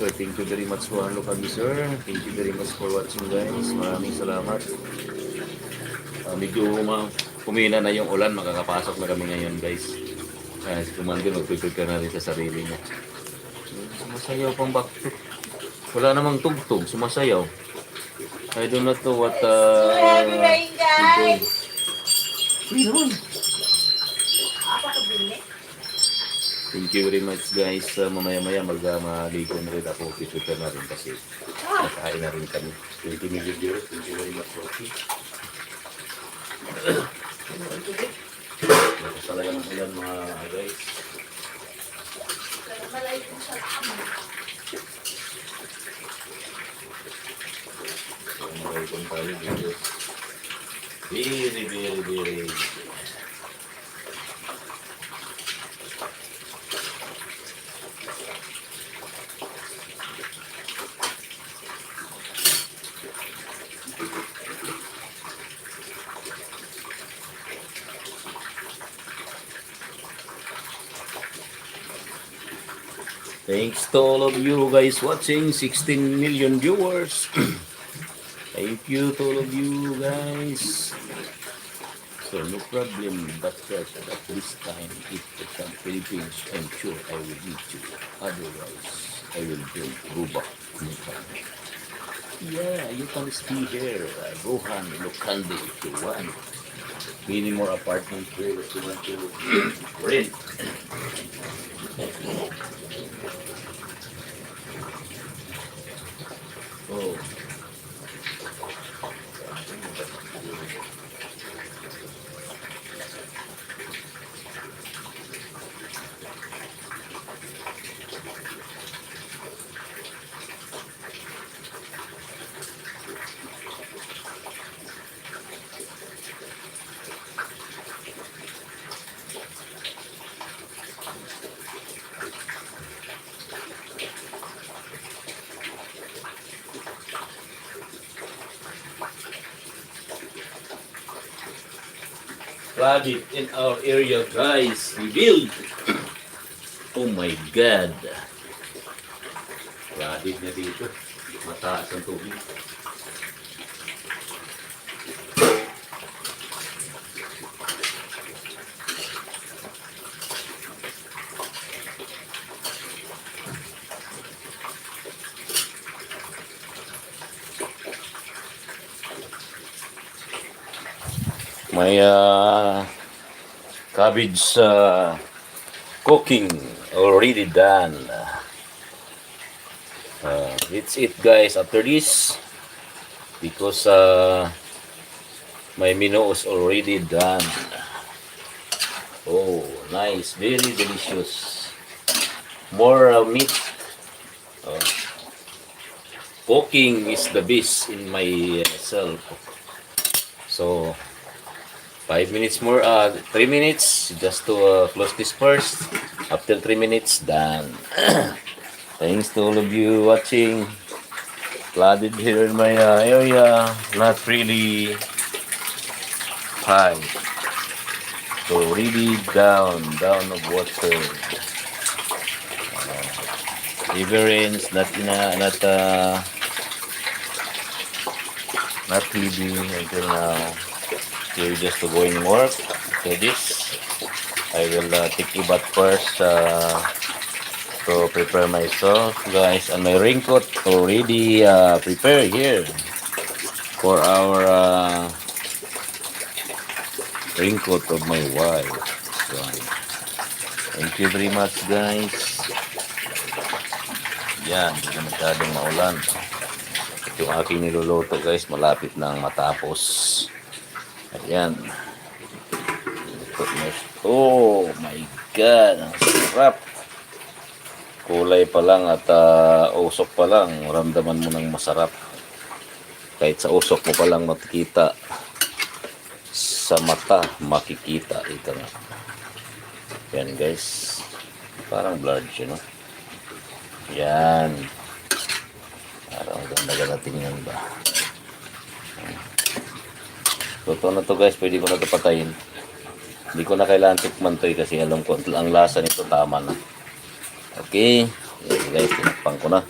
So, thank you very much for ano kami, sir. Thank you very much for watching, guys. Maraming salamat. Ah, medyo ma kumina na yung ulan, makakapasok na kami ngayon, guys. Kaya si Commander, magpipigil na rin sa sarili niya. Sumasayaw pang bakit. Wala namang tugtog, sumasayaw. I do not know what uh, Happy rain, guys! Meron. Thank you very much guys. Uh, mamaya-maya mag uh, maligo na rin ako. Pipita na rin kasi nakain na rin kami. 20 million viewers. Thank you very much. Lakas talaga ng ulan mga guys. So, mag-icon tayo videos. Very, very, very. Thanks to all of you guys watching, 16 million viewers. Thank you to all of you guys. So no problem, but uh, at this time, if the some Philippines, I'm sure I will meet you. Otherwise, I will bring Ruba. Yeah, you can stay here. Uh, Rohan, Lokande, if you want. Many more apartments here if you want to rent. flooded in our area, guys. Build. Oh my God. Flooded na dito. Mataas ang tubig. May uh, cabbage uh, cooking already done. Uh, it's it guys after this because uh, my menu is already done. Oh, nice, very delicious. More uh, meat. Uh, cooking is the best in myself. So Five minutes more, uh, three minutes just to uh, close this first. After three minutes, done. Thanks to all of you watching. Flooded here in my uh, area. Not really high. So really down, down of water. Uh, river rains, not in a, not uh, not really until now. Still just to go in work. After this, I will uh, take a bath first uh, to prepare myself, guys. And my raincoat already uh, prepared here for our uh, raincoat of my wife. So, thank you very much, guys. Yan, hindi na masyadong maulan. At yung aking niluluto, guys, malapit nang matapos. Ayan. Oh my God. Ang sarap. Kulay pa lang at uh, usok pa lang. Ramdaman mo ng masarap. Kahit sa usok mo pa lang makikita. Sa mata makikita. Ito na. Yan guys. Parang blurred siya no. Yan. Parang ganda-ganda tingnan ba. Totoo na to guys, pwede ko na to patayin. Hindi ko na kailangan tikman to eh, kasi alam ko ang lasa nito tama na. Okay, guys, tinakpan ko na.